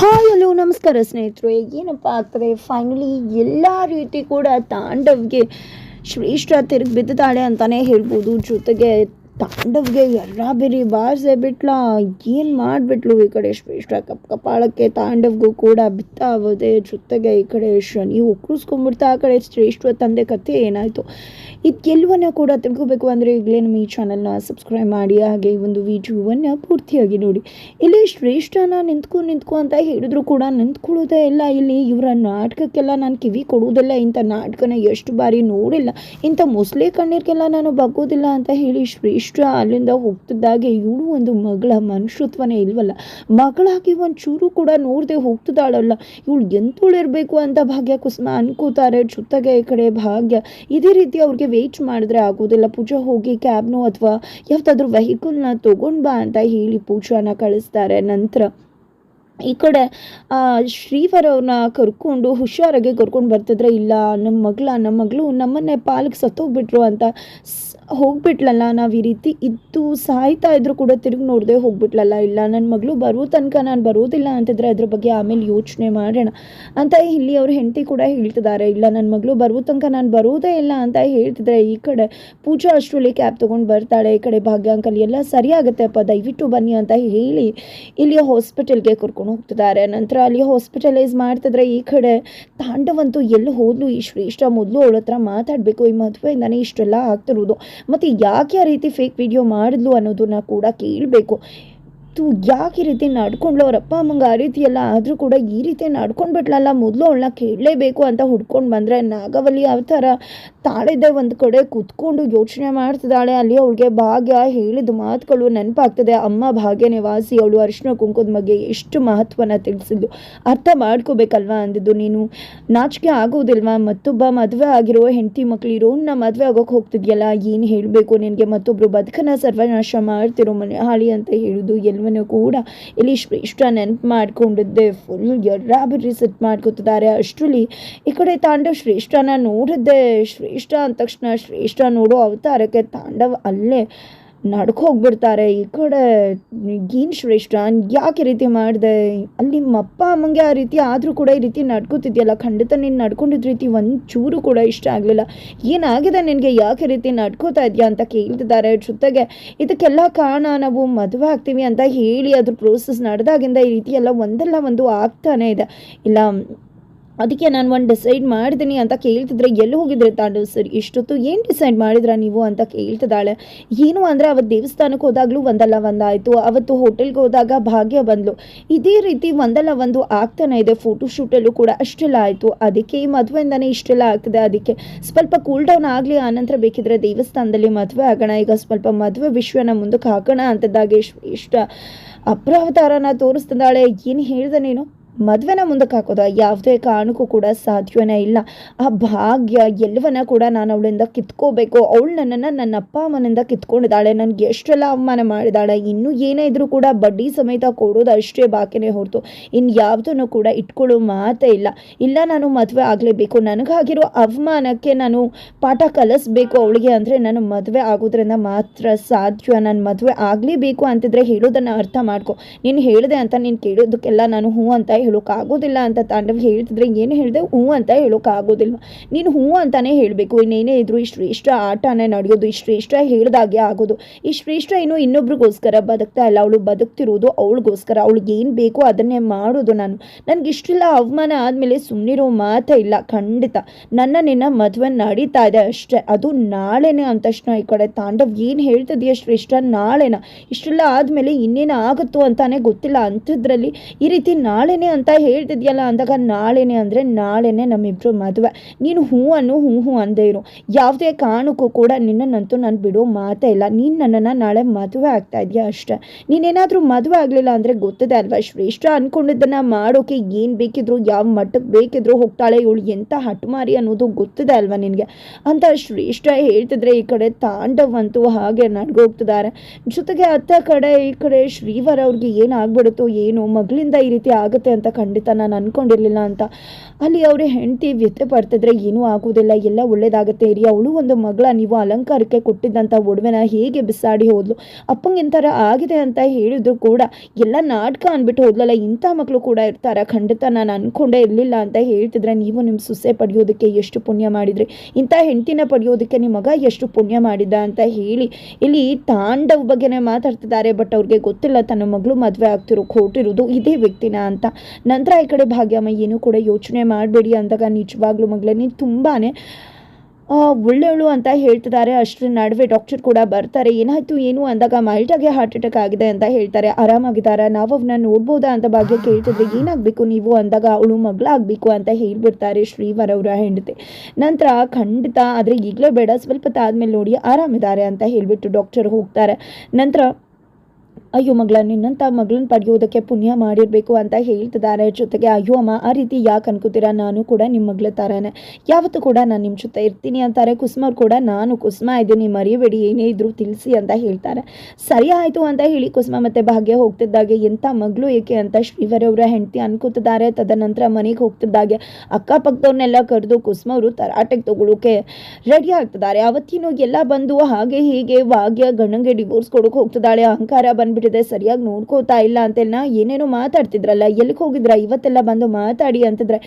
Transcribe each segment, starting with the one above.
Hi hello ನಮಸ್ಕಾರ ಸ್ನೇಹಿತರು. ಏನಪ್ಪ ಆಗ್ತದೆ? ಫೈನಲಿ ಎಲ್ಲ ರೀತಿ ಕೂಡ ತಾಂಡವ್ಗೆ ಶ್ರೇಷ್ಠ ತಿರುಗಿ ಬಿದ್ದಾಳೆ ಅಂತಲೇ ಹೇಳ್ಬೋದು. ಜೊತೆಗೆ ತಾಂಡವ್ಗೆ ಎಲ್ಲ ಬಿರಿ ಬಾರಿಸೇ ಬಿಟ್ಲ. ಏನು ಮಾಡಿಬಿಟ್ಲು ಈ ಕಡೆ ಶ್ರೇಷ್ಠ ಕಪ್ ಕಪಾಳಕ್ಕೆ? ತಾಂಡವ್ಗೂ ಕೂಡ ಬಿತ್ತಾವದೆ ಜೊತೆಗೆ ಈ ಕಡೆ ಶನಿ ಉಕ್ಕಳಿಸ್ಕೊಂಡ್ಬಿಡ್ತಾ ಆ ಕಡೆ ಶ್ರೇಷ್ಠ ತಂದೆ ಕಥೆ ಏನಾಯಿತು? ಇದೆಲ್ಲವನ್ನ ಕೂಡ ತಿಳ್ಕೊಬೇಕು ಅಂದರೆ ಈಗಲೇ ನಮ್ಮ ಈ ಚಾನಲ್ನ ಸಬ್ಸ್ಕ್ರೈಬ್ ಮಾಡಿ, ಹಾಗೆ ಈ ಒಂದು ವಿಡಿಯೋವನ್ನು ಪೂರ್ತಿಯಾಗಿ ನೋಡಿ. ಇಲ್ಲಿ ಶ್ರೇಷ್ಠನ ನಿಂತ್ಕೊ ನಿಂತ್ಕೊ ಅಂತ ಹೇಳಿದ್ರು ಕೂಡ ನಿಂತ್ಕೊಳ್ಳೋದೇ ಇಲ್ಲ. ಇಲ್ಲಿ ಇವರ ನಾಟಕಕ್ಕೆಲ್ಲ ನಾನು ಕಿವಿ ಕೊಡುವುದಿಲ್ಲ ಇಂಥ ನಾಟಕನ ಎಷ್ಟು ಬಾರಿ ನೋಡಿಲ್ಲ. ಇಂಥ ಮೊಸಳೆ ಕಣ್ಣೀರಿಗೆಲ್ಲ ನಾನು ಬಗ್ಗೋದಿಲ್ಲ ಅಂತ ಹೇಳಿ ಶ್ರೇಷ್ಠ ಅಲ್ಲಿಂದ ಹೋಗ್ತಿದ್ದಾಗೆ ಇವಳು ಒಂದು ಮಗಳ ಮನುಷ್ಯತ್ವನೇ ಇಲ್ವಲ್ಲ? ಮಗಳಾಗಿ ಒಂದು ಚೂರು ಕೂಡ ನೋಡದೆ ಹೋಗ್ತಿದ್ದಾಳಲ್ಲ. ಇವಳು ಎಂತುಳಿರ್ಬೇಕು ಅಂತ ಭಾಗ್ಯ ಕುಸುಮ ಅನ್ಕೋತಾರೆ. ಜೊತೆಗೆ ಈ ಕಡೆ ಭಾಗ್ಯ, ಇದೇ ರೀತಿ ಅವ್ರಿಗೆ ವೆಯ್ಟ್ ಮಾಡಿದ್ರೆ ಆಗೋದಿಲ್ಲ. ಪೂಜಾ ಹೋಗಿ ಕ್ಯಾಬ್ನು ಅಥವಾ ಯಾವ್ದಾದ್ರು ವೆಹಿಕಲ್ನ ತೊಗೊಂಡು ಬಾ ಅಂತ ಹೇಳಿ ಪೂಜಾನ ಕಳಿಸ್ತಾರೆ. ನಂತರ ಈ ಕಡೆ ಶ್ರೀವರ್ ಅವ್ರನ್ನ ಕರ್ಕೊಂಡು ಹುಷಾರಾಗಿ ಕರ್ಕೊಂಡು ಬರ್ತಿದ್ರೆ ಇಲ್ಲ ನಮ್ಮ ಮಗಳ ನಮ್ಮ ಮಗಳು ನಮ್ಮನ್ನೇ ಪಾಲಿಗೆ ಸತ್ತೋಗ್ಬಿಟ್ರು ಅಂತ ಹೋಗ್ಬಿಟ್ಲಲ್ಲ ನಾವು ಈ ರೀತಿ ಇದ್ದು ಸಾಯ್ತಾ ಇದ್ರು ಕೂಡ ತಿರುಗಿ ನೋಡದೆ ಹೋಗ್ಬಿಟ್ಲಲ್ಲ, ಇಲ್ಲ ನನ್ನ ಮಗಳು ಬರೋ ತನಕ ನಾನು ಬರೋದಿಲ್ಲ ಅಂತಿದ್ರೆ ಅದ್ರ ಬಗ್ಗೆ ಆಮೇಲೆ ಯೋಚನೆ ಮಾಡೋಣ ಅಂತ ಇಲ್ಲಿ ಅವ್ರ ಹೆಂಡತಿ ಕೂಡ ಹೇಳ್ತಿದ್ದಾರೆ ಇಲ್ಲ ನನ್ನ ಮಗಳು ಬರೋ ತನಕ ನಾನು ಬರೋದೇ ಇಲ್ಲ ಅಂತ ಹೇಳ್ತಿದ್ರೆ ಈ ಕಡೆ ಪೂಜಾ ಅಷ್ಟರಲ್ಲಿ ಕ್ಯಾಬ್ ತೊಗೊಂಡು ಬರ್ತಾಳೆ, ಈ ಕಡೆ ಭಾಗ್ಯ ಅಂಕಲ್ ಎಲ್ಲ ಸರಿಯಾಗುತ್ತೆ ಅಪ್ಪ ದಯವಿಟ್ಟು ಬನ್ನಿ ಅಂತ ಹೇಳಿ ಇಲ್ಲಿ ಹಾಸ್ಪಿಟಲ್ಗೆ ಕರ್ಕೊಂಡು ಹೋಗ್ತಿದ್ದಾರೆ. ನಂತರ ಅಲ್ಲಿ ಹಾಸ್ಪಿಟಲೈಸ್ ಮಾಡ್ತಿದ್ರೆ ಈ ಕಡೆ ತಾಂಡವಂತೂ ಎಲ್ಲಿ ಹೋದ್ಲು? ಈ ಶ್ರೇಷ್ಠ ಮೊದಲು ಅವಳ ಹತ್ರ ಮಾತಾಡಬೇಕು. ಈ ಮದುವೆಯಿಂದಾನೆ ಇಷ್ಟೆಲ್ಲ ಆಗ್ತಿರೋದು. ಮತ್ತು ಯಾಕೆ ಆ ರೀತಿ ಫೇಕ್ ವಿಡಿಯೋ ಮಾಡಿದ್ಲು ಅನ್ನೋದನ್ನ ಕೂಡ ಕೇಳಬೇಕು. ತು ಯಾಕೆ ಈ ರೀತಿ ನಡ್ಕೊಂಡ್ಲು ಅವ್ರ ಅಪ್ಪ ಅಮ್ಮಂಗೆ ಆ ರೀತಿ ಎಲ್ಲ ಆದರೂ ಕೂಡ ಈ ರೀತಿ ನಡ್ಕೊಂಡ್ಬಿಟ್ಲಲ್ಲ, ಮೊದಲು ಅವಳನ್ನ ಕೇಳಲೇಬೇಕು ಅಂತ ಹುಡ್ಕೊಂಡು ಬಂದರೆ ನಾಗವಲ್ಲಿ ಯಾವ ಥರ ತಾಳಿದ್ದೆ ಒಂದು ಕಡೆ ಕೂತ್ಕೊಂಡು ಯೋಚನೆ ಮಾಡ್ತಿದ್ದಾಳೆ. ಅಲ್ಲಿ ಅವಳಿಗೆ ಭಾಗ್ಯ ಹೇಳಿದ ಮಾತುಗಳು ನೆನಪಾಗ್ತದೆ. ಅಮ್ಮ ಭಾಗ್ಯ ನಿವಾಸಿ, ಅವಳು ಅರಿಶಿನ ಕುಂಕುದ ಬಗ್ಗೆ ಎಷ್ಟು ಮಹತ್ವನ ತಿಳಿಸಿದ್ದು. ಅರ್ಥ ಮಾಡ್ಕೋಬೇಕಲ್ವಾ ಅಂದಿದ್ದು ನೀನು? ನಾಚಿಕೆ ಆಗೋದಿಲ್ವಾ? ಮತ್ತೊಬ್ಬ ಮದುವೆ ಆಗಿರೋ ಹೆಂಡತಿ ಮಕ್ಳು ಇರೋನ್ನ ಮದುವೆ ಆಗೋಕೆ ಹೋಗ್ತಿದ್ಯಲ್ಲ? ಏನು ಹೇಳಬೇಕು ನಿನಗೆ? ಮತ್ತೊಬ್ಬರು ಬದುಕನ್ನು ಸರ್ವನಾಶ ಮಾಡ್ತಿರೋ ಮನೆ ಹಾಳಿ ಅಂತ ಹೇಳೋದು ಎಲ್ಲವನ್ನೂ ಕೂಡ ಇಲ್ಲಿ ಶ್ರೇಷ್ಠ ನೆನಪು ಮಾಡ್ಕೊಂಡಿದ್ದೆ. ಫುಲ್ ಎರ್ರಾಬಿರಿ ಸೆಟ್ ಮಾಡ್ಕೊತಿದ್ದಾರೆ. ಅಷ್ಟರಲ್ಲಿ ಈ ಕಡೆ ತಾಂಡವ್ ಶ್ರೇಷ್ಠನ ನೋಡಿದ್ದೆ. ಶ್ರೇಷ್ಠ ಅಂದ ತಕ್ಷಣ ಶ್ರೇಷ್ಠ ನೋಡೋ ಅವತಾರಕ್ಕೆ ತಾಂಡವ್ ಅಲ್ಲೇ ನಡ್ಕೊ ಹೋಗ್ಬಿಡ್ತಾರೆ ಈ ಕಡೆ ಏನು ಶ್ರೇಷ್ಠ ಯಾಕೆ ಈ ರೀತಿ ಮಾಡಿದೆ? ಅಲ್ಲಿ ನಿಮ್ಮ ಅಪ್ಪ ಅಮ್ಮಂಗೆ ಆ ರೀತಿ ಆದರೂ ಕೂಡ ಈ ರೀತಿ ನಡ್ಕೋತಿದ್ಯಲ್ಲ? ಖಂಡಿತ ನೀನು ನಡ್ಕೊಂಡಿದ್ದ ರೀತಿ ಒಂದು ಚೂರು ಕೂಡ ಇಷ್ಟ ಆಗಲಿಲ್ಲ. ಏನಾಗಿದೆ ನಿನಗೆ? ಯಾಕೆ ರೀತಿ ನಡ್ಕೋತಾ ಇದೆಯಾ ಅಂತ ಕೇಳ್ತಿದ್ದಾರೆ ಜೊತೆಗೆ ಇದಕ್ಕೆಲ್ಲ ಕಾರಣ ನಾವು ಮದುವೆ ಆಗ್ತೀವಿ ಅಂತ ಹೇಳಿ ಅದ್ರ ಪ್ರೋಸೆಸ್ ನಡೆದಾಗಿಂದ ಈ ರೀತಿ ಎಲ್ಲ ಒಂದಲ್ಲ ಒಂದು ಆಗ್ತಾನೆ ಇದೆ. ಇಲ್ಲ ಅದಕ್ಕೆ ನಾನು ಒಂದು ಡಿಸೈಡ್ ಮಾಡಿದ್ದೀನಿ ಅಂತ ಕೇಳ್ತಿದ್ರೆ ಎಲ್ಲಿ ಹೋಗಿದ್ರೆ ತಾಂಡವ್ ಸರ್, ಇಷ್ಟೊತ್ತು ಏನು ಡಿಸೈಡ್ ಮಾಡಿದ್ರ ನೀವು ಅಂತ ಕೇಳ್ತಿದ್ದಾಳೆ. ಏನು ಅಂದರೆ ಅವತ್ತು ದೇವಸ್ಥಾನಕ್ಕೆ ಹೋದಾಗಲೂ ಒಂದಲ್ಲ ಒಂದಾಯಿತು. ಅವತ್ತು ಹೋಟೆಲ್ಗೆ ಹೋದಾಗ ಭಾಗ್ಯ ಬಂದ್ಲು. ಇದೇ ರೀತಿ ಒಂದಲ್ಲ ಒಂದು ಆಗ್ತಾನೆ ಇದೆ. ಫೋಟೋ ಶೂಟಲ್ಲೂ ಕೂಡ ಅಷ್ಟೆಲ್ಲ ಆಯಿತು. ಅದಕ್ಕೆ ಈ ಮದುವೆಯಿಂದನೇ ಇಷ್ಟೆಲ್ಲ ಆಗ್ತದೆ. ಅದಕ್ಕೆ ಸ್ವಲ್ಪ ಕೂಲ್ ಡೌನ್ ಆಗಲಿ, ಆನಂತರ ಬೇಕಿದ್ರೆ ದೇವಸ್ಥಾನದಲ್ಲಿ ಮದುವೆ ಆಗೋಣ. ಈಗ ಸ್ವಲ್ಪ ಮದುವೆ ವಿಶ್ವನ ಮುಂದಕ್ಕೆ ಹಾಕೋಣ ಅಂತದ್ದಾಗೆ ಇಷ್ಟ ಅಪ್ರಾವತಾರನ ತೋರಿಸ್ತಿದ್ದಾಳೆ. ಏನು ಹೇಳ್ದೆ ನೀನು? ಮದುವೆನ ಮುಂದಕ್ಕೆ ಹಾಕೋದ ಯಾವುದೇ ಕಾರಣಕ್ಕೂ ಕೂಡ ಸಾಧ್ಯವೇ ಇಲ್ಲ. ಆ ಭಾಗ್ಯ ಎಲ್ಲವನ್ನ ಕೂಡ ನಾನು ಅವಳಿಂದ ಕಿತ್ಕೋಬೇಕು. ಅವಳು ನನ್ನನ್ನು ನನ್ನ ಅಪ್ಪ ಅಮ್ಮನಿಂದ ಕಿತ್ಕೊಂಡಿದ್ದಾಳೆ. ನನಗೆ ಎಷ್ಟೆಲ್ಲ ಅವಮಾನ ಮಾಡಿದಾಳೆ ಇನ್ನೂ ಏನೇ ಇದ್ರೂ ಕೂಡ ಬಡ್ಡಿ ಸಮೇತ ಕೊಡೋದು ಅಷ್ಟೇ ಬಾಕಿನೇ ಹೊರತು. ಇನ್ನು ಯಾವುದನ್ನು ಕೂಡ ಇಟ್ಕೊಳ್ಳೋ ಮಾತೇ ಇಲ್ಲ. ಇಲ್ಲ ನಾನು ಮದುವೆ ಆಗಲೇಬೇಕು. ನನಗಾಗಿರೋ ಅವಮಾನಕ್ಕೆ ನಾನು ಪಾಠ ಕಲಿಸ್ಬೇಕು ಅವಳಿಗೆ ಅಂದರೆ ನಾನು ಮದುವೆ ಆಗೋದ್ರಿಂದ ಮಾತ್ರ ಸಾಧ್ಯ. ನಾನು ಮದುವೆ ಆಗಲೇಬೇಕು ಅಂತಿದ್ರೆ ಹೇಳೋದನ್ನು ಅರ್ಥ ಮಾಡ್ಕೊ. ನೀನು ಹೇಳಿದೆ ಅಂತ ನೀನು ಕೇಳೋದಕ್ಕೆಲ್ಲ ನಾನು ಹ್ಞೂ ಅಂತ ಹೇಳೋಕ್ಕಾಗೋದಿಲ್ಲ ಅಂತ ತಾಂಡವ್ ಹೇಳ್ತಿದ್ರೆ ಏನು ಹೇಳಿದೆ ಹೂ ಅಂತ ಹೇಳೋಕ್ಕಾಗೋದಿಲ್ಲ ನೀನು ಹೂ ಅಂತಾನೆ ಹೇಳಬೇಕು. ಇನ್ನೇನೇ ಇದ್ರು ಈ ಶ್ರೇಷ್ಠ ಆಟನೇ ನಡೆಯೋದು, ಈ ಶ್ರೇಷ್ಠ ಹೇಳಿದಾಗೆ ಆಗೋದು. ಈ ಶ್ರೇಷ್ಠ ಇನ್ನು ಇನ್ನೊಬ್ರಿಗೋಸ್ಕರ ಬದುಕ್ತಾ ಇಲ್ಲ. ಅವಳು ಬದುಕ್ತಿರೋದು ಅವಳಿಗೋಸ್ಕರ. ಅವಳಿಗೆ ಏನು ಬೇಕೋ ಅದನ್ನೇ ಮಾಡೋದು ನಾನು. ನನಗೆ ಇಷ್ಟೆಲ್ಲ ಅವಮಾನ ಆದಮೇಲೆ ಸುಮ್ಮನಿರೋ ಮಾತೇ ಇಲ್ಲ. ಖಂಡಿತ. ನನ್ನ ನಿನ್ನ ಮದುವೆ ನಡೀತಾ ಇದೆ ಅಷ್ಟೇ. ಅದು ನಾಳೆನೇ ಅಂತ ತಕ್ಷಣ ಈ ಕಡೆ ತಾಂಡವ್ ಏನು ಹೇಳ್ತಿದೆಯಾ ಶ್ರೇಷ್ಠ? ನಾಳೆನ? ಇಷ್ಟೆಲ್ಲ ಆದಮೇಲೆ ಇನ್ನೇನು ಆಗುತ್ತೋ ಅಂತಾನೆ ಗೊತ್ತಿಲ್ಲ. ಅಂಥದ್ರಲ್ಲಿ ಈ ರೀತಿ ನಾಳೆನೇ ಅಂತ ಹೇಳ್ತಿದ್ಯಲ್ಲ ಅಂದಾಗ ನಾಳೆನೆ ಅಂದರೆ ನಾಳೆನೆ ನಮ್ಮಿಬ್ಬರು ಮದುವೆ. ನೀನು ಹ್ಞೂ ಅನ್ನು ಹ್ಞೂ ಹ್ಞೂ ಅಂದೇ ಇರು. ಯಾವುದೇ ಕಾರಣಕ್ಕೂ ಕೂಡ ನಿನ್ನನ್ನಂತೂ ನಾನು ಬಿಡೋ ಮಾತೇ ಇಲ್ಲ. ನೀನು ನನ್ನನ್ನು ನಾಳೆ ಮದುವೆ ಆಗ್ತಾ ಇದೆಯಾ ಅಷ್ಟೇ. ನೀನೇನಾದರೂ ಮದುವೆ ಆಗಲಿಲ್ಲ ಅಂದರೆ ಗೊತ್ತಿದೆ ಅಲ್ವಾ? ಶ್ರೇಷ್ಠ ಅಂದ್ಕೊಂಡಿದ್ದನ್ನು ಮಾಡೋಕೆ ಏನು ಬೇಕಿದ್ರು, ಯಾವ ಮಟ್ಟಕ್ಕೆ ಬೇಕಿದ್ರು ಹೋಗ್ತಾಳೆ ಇವಳು ಎಂಥ ಹಠಮಾರಿ ಅನ್ನೋದು ಗೊತ್ತಿದೆ ಅಲ್ವಾ ನಿನಗೆ? ಅಂತ ಶ್ರೇಷ್ಠ ಹೇಳ್ತಿದ್ರೆ ಈ ಕಡೆ ತಾಂಡವ್ ಅಂತೂ ಹಾಗೆ ನಡ್ಗೋಗ್ತಿದ್ದಾರೆ. ಜೊತೆಗೆ ಅತ್ತ ಕಡೆ ಈ ಕಡೆ ಶ್ರೀವರ್ ಅವ್ರಿಗೆ ಏನಾಗ್ಬಿಡುತ್ತೋ ಏನು ಮಗಳಿಂದ ಈ ರೀತಿ ಆಗುತ್ತೆ ಅಂತ ಖಂಡಿತ ನಾನು ಅಂದ್ಕೊಂಡಿರಲಿಲ್ಲ ಅಂತ. ಅಲ್ಲಿ ಅವ್ರ ಹೆಂಡತಿ ವ್ಯಥೆ ಪಡ್ತಿದ್ರೆ ಏನೂ ಆಗೋದಿಲ್ಲ, ಎಲ್ಲ ಒಳ್ಳೇದಾಗುತ್ತೆ, ಇರಿ. ಅವಳು ಒಂದು ಮಗಳ, ನೀವು ಅಲಂಕಾರಕ್ಕೆ ಕೊಟ್ಟಿದ್ದಂಥ ಒಡವೆನ ಹೇಗೆ ಬಿಸಾಡಿ ಹೋದ್ಲು? ಅಪ್ಪಂಗೆ ಇಂಥರ ಆಗಿದೆ ಅಂತ ಹೇಳಿದ್ರು ಕೂಡ, ಎಲ್ಲ ನಾಟಕ ಅಂದ್ಬಿಟ್ಟು ಹೋದ್ಲಲ್ಲ, ಇಂಥ ಮಕ್ಕಳು ಕೂಡ ಇರ್ತಾರೆ. ಖಂಡಿತ ನಾನು ಅಂದ್ಕೊಂಡೇ ಇರಲಿಲ್ಲ ಅಂತ ಹೇಳ್ತಿದ್ರೆ, ನೀವು ನಿಮ್ಮ ಸುಸೆ ಪಡೆಯೋದಕ್ಕೆ ಎಷ್ಟು ಪುಣ್ಯ ಮಾಡಿದ್ರಿ? ಇಂಥ ಹೆಂಡತಿನ ಪಡೆಯೋದಕ್ಕೆ ನಿಮ್ಮ ಮಗ ಎಷ್ಟು ಪುಣ್ಯ ಮಾಡಿದ ಅಂತ ಹೇಳಿ, ಇಲ್ಲಿ ತಾಂಡವ್ ಬಗ್ಗೆನೇ ಮಾತಾಡ್ತಿದ್ದಾರೆ, ಬಟ್ ಅವ್ರಿಗೆ ಗೊತ್ತಿಲ್ಲ ತನ್ನ ಮಗಳು ಮದುವೆ ಆಗ್ತಿರೋ, ಕೊಟ್ಟಿರೋದು ಇದೇ ವ್ಯಕ್ತಿನ ಅಂತ. ನಂತರ ಈ ಕಡೆ ಭಾಗ್ಯಮ್ಮ ಏನು ಕೂಡ ಯೋಚನೆ ಮಾಡಬೇಡಿ ಅಂದಾಗ ನಿಜವಾಗ್ಲೂ ಮಗಳೇ ನೀನು ತುಂಬಾ ಒಳ್ಳೆಯವಳು ಅಂತ ಹೇಳ್ತಿದ್ದಾರೆ. ಅಷ್ಟರ ನಡುವೆ ಡಾಕ್ಟರ್ ಕೂಡ ಬರ್ತಾರೆ. ಏನಾಯಿತು, ಏನು ಅಂದಾಗ ಮೈಲ್ಟಾಗೆ ಹಾರ್ಟ್ ಅಟ್ಯಾಕ್ ಆಗಿದೆ ಅಂತ ಹೇಳ್ತಾರೆ. ಆರಾಮಾಗಿದ್ದಾರೆ? ನಾವು ಅವನ್ನ ನೋಡ್ಬೋದಾ ಅಂತ ಭಾಗ್ಯ ಕೇಳ್ತಿದ್ರೆ ಏನಾಗಬೇಕು ನೀವು ಅಂದಾಗ ಅವಳು ಮಗಳಾಗಬೇಕು ಅಂತ ಹೇಳಿಬಿಡ್ತಾರೆ ಶ್ರೀವರ್ ಅವರ ಹೆಂಡತಿ. ನಂತರ ಖಂಡಿತ, ಆದರೆ ಈಗಲೇ ಬೇಡ. ಸ್ವಲ್ಪ ತಾದ್ಮೇಲೆ ನೋಡಿ, ಆರಾಮಿದ್ದಾರೆ ಅಂತ ಹೇಳಿಬಿಟ್ಟು ಡಾಕ್ಟರ್ ಹೋಗ್ತಾರೆ. ನಂತರ ಅಯ್ಯೋ ಮಗಳ ನಿನ್ನಂಥ ಮಗಳನ್ನ ಪಡೆಯೋದಕ್ಕೆ ಪುಣ್ಯ ಮಾಡಿರಬೇಕು ಅಂತ ಹೇಳ್ತಿದ್ದಾರೆ ಜೊತೆಗೆ, ಅಯ್ಯೋ ಅಮ್ಮ, ಆ ರೀತಿ ಯಾಕೆ ಅನ್ಕೋತೀರಾ? ನಾನು ಕೂಡ ನಿಮ್ಮ ಮಗಳ ಥರನೇ ಯಾವತ್ತೂ ಕೂಡ ನಾನು ನಿಮ್ಮ ಜೊತೆ ಇರ್ತೀನಿ ಅಂತಾರೆ. ಕುಸುಮವ್ರು ಕೂಡ, ನಾನು ಕುಸುಮ ಇದ್ದೀನಿ, ಮರಿಬೇಡಿ, ಏನೇ ಇದ್ರೂ ತಿಳಿಸಿ ಅಂತ ಹೇಳ್ತಾರೆ. ಸರಿ ಆಯಿತು ಅಂತ ಹೇಳಿ ಕುಸುಮ ಮತ್ತೆ ಭಾಗ್ಯ ಹೋಗ್ತಿದ್ದಾಗೆ. ಎಂಥ ಮಗಳು ಏಕೆ ಅಂತ ಶ್ರೀವರ್ ಅವರ ಹೆಂಡತಿ ಅನ್ಕೋತಿದ್ದಾರೆ. ತದನಂತರ ಮನೆಗೆ ಹೋಗ್ತಿದ್ದಾಗೆ. ಅಕ್ಕಪಕ್ಕದವ್ರನ್ನೆಲ್ಲ ಕರೆದು ಕುಸುಮವರು ತರಾಟೆಗೆ ತಗೊಳ್ಳೋಕೆ ರೆಡಿ ಆಗ್ತಿದ್ದಾರೆ. ಅವತ್ತಿನೂ ಎಲ್ಲ ಬಂದು ಹಾಗೆ ಹೀಗೆ, ಭಾಗ್ಯ ಗಣಂಗೆ ಡಿವೋರ್ಸ್ ಕೊಡೋಕೆ ಹೋಗ್ತಿದ್ದಾಳೆ. ಅಹಂಕಾರ ಬಂದ್ಬಿಟ್ಟಿದೆ, ಸರಿಯಾಗಿ ನೋಡ್ಕೋತಾ ಇಲ್ಲ ಅಂತೆಲ್ಲ ಏನೇನೋ ಮಾತಾಡ್ತಿದ್ರಲ್ಲ, ಎಲ್ಲಿಗೆ ಹೋಗಿದ್ರ, ಇವತ್ತೆಲ್ಲ ಬಂದು ಮಾತಾಡಿ ಅಂತಂದ್ರೆ,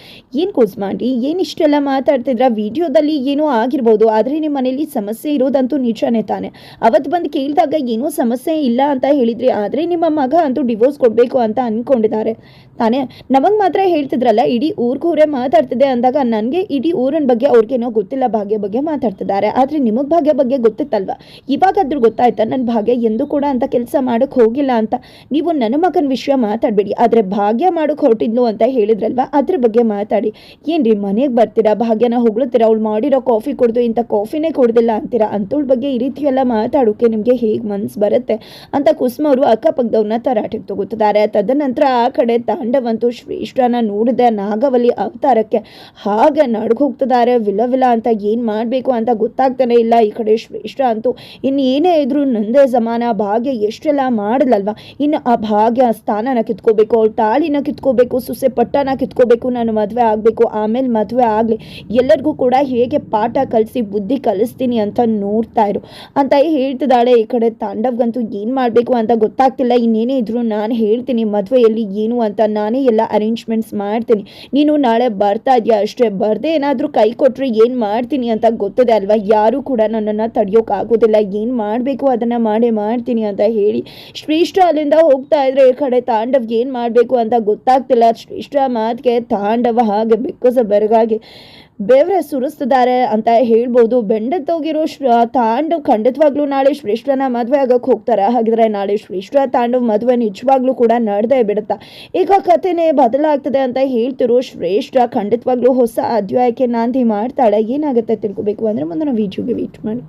ಏನು ಕೋಸ್ ಮಾಡಿ ಏನು ಇಷ್ಟೆಲ್ಲ ಮಾತಾಡ್ತಿದ್ರ, ವಿಡಿಯೋದಲ್ಲಿ ಏನೋ ಆಗಿರ್ಬೋದು, ಆದರೆ ನಿಮ್ಮ ಮನೇಲಿ ಸಮಸ್ಯೆ ಇರೋದಂತೂ ನಿಜನೇ ತಾನೆ. ಅವತ್ತು ಬಂದು ಕೇಳಿದಾಗ ಏನೂ ಸಮಸ್ಯೆ ಇಲ್ಲ ಅಂತ ಹೇಳಿದ್ರಿ, ಆದರೆ ನಿಮ್ಮ ಮಗ ಅಂತೂ ಡಿವೋರ್ಸ್ ಕೊಡಬೇಕು ಅಂತ ಅಂದ್ಕೊಂಡಿದ್ದಾರೆ ತಾನೇ, ನಮಗೆ ಮಾತ್ರ ಹೇಳ್ತಿದ್ರಲ್ಲ, ಇಡೀ ಊರ್ಗೂರೇ ಮಾತಾಡ್ತಿದೆ ಅಂದಾಗ ನನಗೆ ಇಡೀ ಊರಿನ ಬಗ್ಗೆ ಅವ್ರಿಗೇನೋ ಗೊತ್ತಿಲ್ಲ, ಭಾಗ್ಯ ಬಗ್ಗೆ ಮಾತಾಡ್ತಿದ್ದಾರೆ. ಆದರೆ ನಿಮಗೆ ಭಾಗ್ಯ ಬಗ್ಗೆ ಗೊತ್ತಿತ್ತಲ್ವಾ? ಇವಾಗಾದ್ರೂ ಗೊತ್ತಾಯ್ತಾ ನನ್ನ ಭಾಗ್ಯ, ಎಂದು ಕೂಡ ಅಂತ ಕೆಲಸ ಮಾಡೋಕ್ಕೆ ಹೋಗಿಲ್ಲ ಅಂತ. ನೀವು ನನ್ನ ಮಗನ ವಿಷಯ ಮಾತಾಡಬೇಡಿ. ಆದರೆ ಭಾಗ್ಯ ಮಾಡೋಕೆ ಹೊರಟಿದ್ನು ಅಂತ ಹೇಳಿದ್ರಲ್ವಾ? ಅದ್ರ ಬಗ್ಗೆ ಮಾತಾಡಿ. ಏನ್ರಿ, ಮನೆಗೆ ಬರ್ತೀರಾ? ಭಾಗ್ಯನ ಹೊಗಳುತ್ತೀರಾ ಅವಳು ಮಾಡಿರೋ ಕಾಫಿ ಕುಡ್ದು ಇಂಥ ಕಾಫಿನೇ ಕೊಡ್ದಿಲ್ಲ ಅಂತೀರಾ? ಅಂಥವ್ಳ ಬಗ್ಗೆ ಈ ರೀತಿ ಎಲ್ಲ ಮಾತಾಡೋಕೆ ನಿಮಗೆ ಹೇಗೆ ಮನ್ಸು ಬರುತ್ತೆ? ಅಂತ ಕುಸುಮ ಅವರು ಅಕ್ಕಪಕ್ಕದವ್ರನ್ನ ತರಾಟೆಗೆ ತಗೋತಿದ್ದಾರೆ ತದನಂತರ ಆ ಕಡೆ ತಾಂಡವಂತೂ ಶ್ರೇಷ್ಠನ ನೋಡಿದೆ ನಾಗವಲಿ ಅವತಾರಕ್ಕೆ. ಹಾಗೆ ನಡ್ಕೊ ಹೋಗ್ತಿದ್ದಾರೆ ವಿಲ ವಿಲ ಅಂತ ಏನು ಮಾಡಬೇಕು ಅಂತ ಗೊತ್ತಾಗ್ತಾನೆ ಇಲ್ಲ. ಈ ಕಡೆ ಶ್ರೇಷ್ಠ ಅಂತೂ ಇನ್ನು ಏನೇ ಇದ್ರು ನಂದೇ ಜಮಾನ ಭಾಗ್ಯ ಎಷ್ಟೆಲ್ಲ ಮಾಡಿದ್ಲಲ್ವಾ ಇನ್ನು ಆ ಭಾಗ್ಯ ಸ್ಥಾನನ ಕಿತ್ಕೋಬೇಕು ಅವಳು ತಾಳಿನ ಕಿತ್ಕೋಬೇಕು, ಸುಸೆ ಪಟ್ಟನ ಕಿತ್ಕೋಬೇಕು, ನಾನು ಮದುವೆ ಆಗಬೇಕು, ಆಮೇಲೆ ಮದುವೆ ಆಗಲಿ, ಎಲ್ಲರಿಗೂ ಕೂಡ ಹೇಗೆ ಪಾಠ ಕಲಿಸಿ, ಬುದ್ಧಿ ಕಲಿಸ್ತೀನಿ ಅಂತ ನೋಡ್ತಾ ಇರು. ಅಂತ ಹೇಳ್ತಿದ್ದಾಳೆ ಈ ಕಡೆ ತಾಂಡವ್ಗಂತೂ ಏನು ಮಾಡಬೇಕು ಅಂತ ಗೊತ್ತಾಗ್ತಿಲ್ಲ. ಇನ್ನೇನೇ ಇದ್ರು ನಾನು ಹೇಳ್ತೀನಿ, ಮದುವೆಯಲ್ಲಿ ಏನು ಅಂತ ನಾನೇ ಎಲ್ಲ ಅರೇಂಜ್ಮೆಂಟ್ಸ್ ಮಾಡ್ತೀನಿ. ನೀನು ನಾಳೆ ಬರ್ತಾ ಇದೆಯಾ? ಅಷ್ಟೇ, ಬರ್ದೇ ಏನಾದರೂ ಕೈ ಕೊಟ್ಟರೆ ಏನು ಮಾಡ್ತೀನಿ ಅಂತ ಗೊತ್ತದೆ ಅಲ್ವಾ? ಯಾರೂ ಕೂಡ ನನ್ನನ್ನು ತಡೆಯೋಕ್ಕಾಗೋದಿಲ್ಲ ಏನು ಮಾಡಬೇಕು? ಅದನ್ನು ಮಾಡೇ ಮಾಡ್ತೀನಿ ಅಂತ ಹೇಳಿ ಶ್ರೇಷ್ಠ ಅಲ್ಲಿಂದ ಹೋಗ್ತಾ ಇದ್ರೆ ಈ ಕಡೆ ತಾಂಡವ್ ಏನು ಮಾಡಬೇಕು ಅಂತ ಗೊತ್ತಾಗ್ತಿಲ್ಲ. ಶ್ರೇಷ್ಠ ಮಾತಿಗೆ ತಾಂಡವ ಹಾಗೆ ಬೆಕ್ಕಸ ಬೆರಗಾಗಿ ಬೆವರೆ ಸುರಿಸ್ತಿದ್ದಾರೆ ಅಂತ ಹೇಳ್ಬೋದು. ಬೆಂಡತ್ತೋಗಿರೋ ಶ್ರ ತಾಂಡವ್ ಖಂಡಿತವಾಗ್ಲೂ ನಾಳೆ ಶ್ರೇಷ್ಠನ ಮದುವೆ ಆಗಕ್ಕೆ ಹೋಗ್ತಾರೆ. ಹಾಗಿದ್ರೆ ನಾಳೆ ಶ್ರೇಷ್ಠ ತಾಂಡವ್ ಮದುವೆ ನಿಜವಾಗ್ಲೂ ಕೂಡ ನಡೆದೇ ಬಿಡುತ್ತಾ? ಈಗ ಕಥೆನೇ ಬದಲಾಗ್ತದೆ ಅಂತ ಹೇಳ್ತಿರೋ ಶ್ರೇಷ್ಠ ಖಂಡಿತವಾಗ್ಲೂ ಹೊಸ ಅಧ್ಯಾಯಕ್ಕೆ ನಾಂದಿ ಮಾಡ್ತಾಳೆ. ಏನಾಗುತ್ತೆ ತಿಳ್ಕೊಬೇಕು. ಅಂದರೆ ನಾವು ವಿಡಿಯೋಗೆ ವೇಟ್ ಮಾಡಿ.